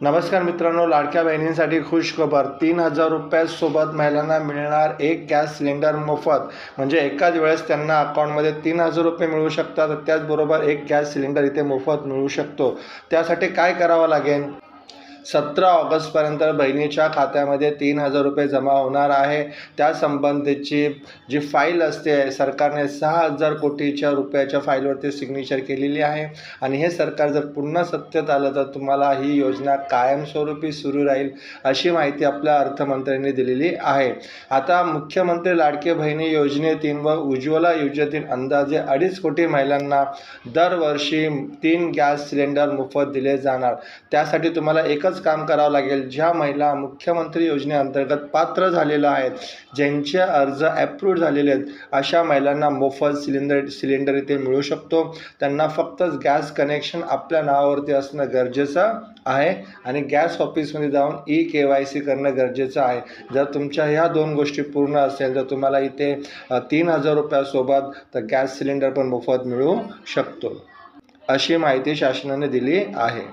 नमस्कार मित्रांनो लाडक्या बहिणींसाठी खुश खबर. तीन हजार रुपयासोबत महिलांना मिळणार एक गॅस सिलेंडर मोफत. म्हणजे एकाच वेळेस त्यांना अकाउंटमध्ये तीन हजार रुपये मिळू शकतात. त्याचबरोबर एक गॅस सिलेंडर इथे मोफत मिळू शकतो. त्यासाठी काय करावं लागेल? सतरा ऑगस्टपर्यंत बहिणीच्या खात्यामध्ये तीन हजार रुपये जमा होणार आहे. त्या संबंधीची जी फाईल असते सरकारने सहा हजार कोटीच्या रुपयाच्या फाईलवरती सिग्नेचर केलेली आहे. आणि हे सरकार जर पुन्हा सत्तेत आलं तर तुम्हाला ही योजना कायमस्वरूपी सुरू राहील अशी माहिती आपल्या अर्थमंत्र्यांनी दिलेली आहे. आता मुख्यमंत्री लाडके बहिणी योजनेतीन व उज्ज्वला योजनेतील अंदाजे अडीच कोटी महिलांना दरवर्षी तीन गॅस सिलेंडर मोफत दिले जाणार. त्यासाठी तुम्हाला एकच काम करावं लागेल. ज्या महिला मुख्यमंत्री योजनेअंतर्गत पात्र झालेल्या आहेत ज्यांचे अर्ज ॲप्रूव्ड झालेले आहेत अशा महिलांना मोफत सिलेंडर सिलेंडर इथे मिळू शकतो. त्यांना फक्त गॅस कनेक्शन आपल्या नावावरती असणं गरजेचं आहे आणि गॅस ऑफिसमध्ये जाऊन ई के वाय सी करणं गरजेचं आहे. जर तुमच्या ह्या दोन गोष्टी पूर्ण असेल तर तुम्हाला इथे तीन हजार रुपयासोबत तर गॅस सिलेंडर पण मोफत मिळू शकतो. अशी माहिती शासनाने दिली आहे.